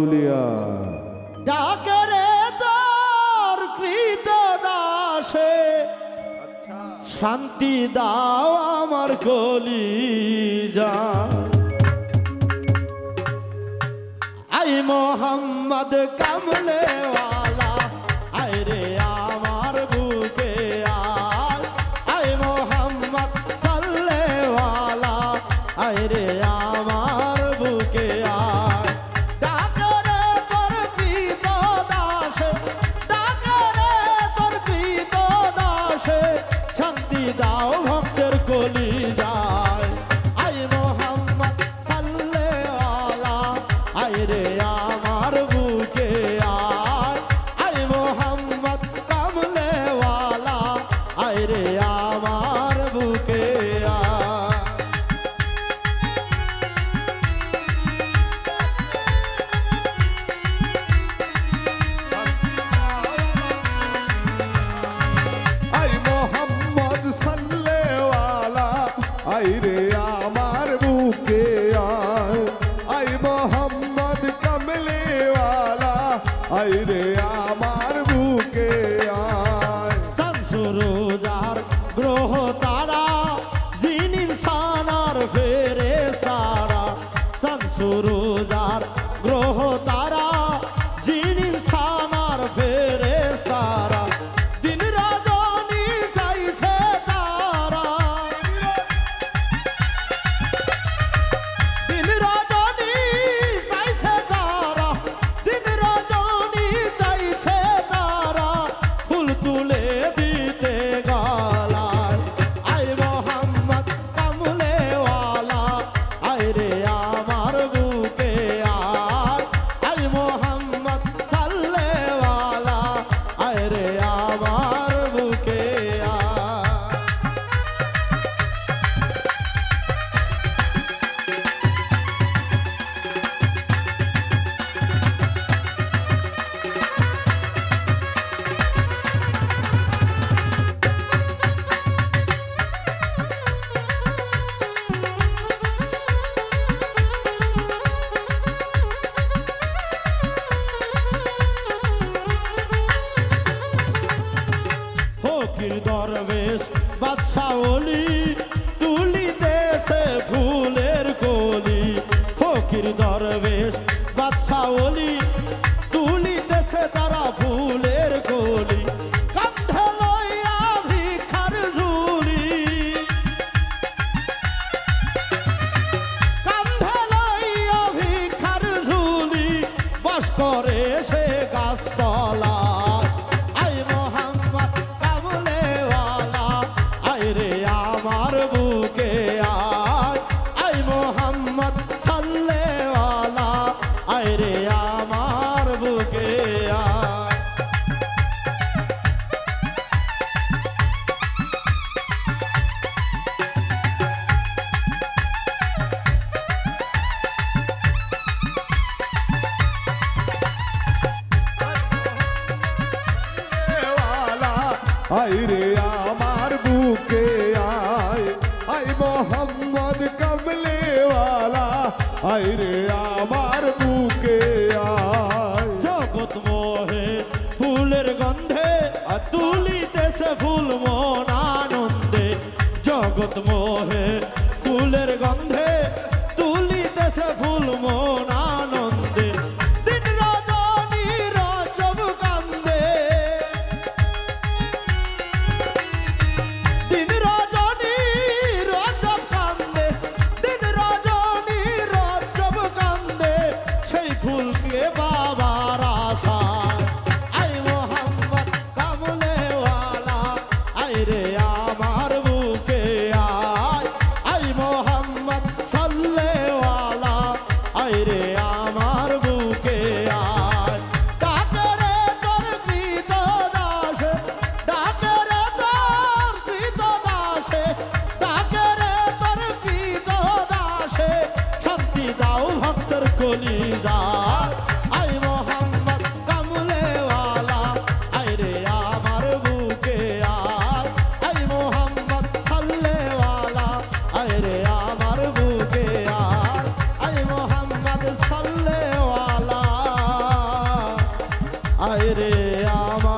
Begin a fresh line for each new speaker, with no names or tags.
আউলিয়া
ডাকরে তোর কৃত দাসে শান্তি দাও আমার কলি যা আই মোহাম্মদ কামলে আই আই রে আমার বুকে আয়। আই মোহাম্মদ
কমলেওয়ালা আই রে আমার বুকে আয়।
সংসুরুজার গ্রহ তারা জিন ইনসানার ফেরে তারা সংসুরুজার আই দরবেশ বাদশাহলি তুলিতেছে তুলি ফুলের কলি। ফকির দরবেশ বাদশাহলি তুলিতেছে তারা ফুলের কলি। আই রে আমার বুকে আয়। আই মোহাম্মদ
কমলেওয়ালা আই রে আমার বুকে আয়।
জগৎ মোহে ফুলের গন্ধে তুলিতেছে ফুল মন আনন্দে। জগৎ মোহে ফুলের গন্ধে কলিজা আই মোহাম্মদ কামুলেওয়ালা আই রে আমার বুকে আর। আই রে আমার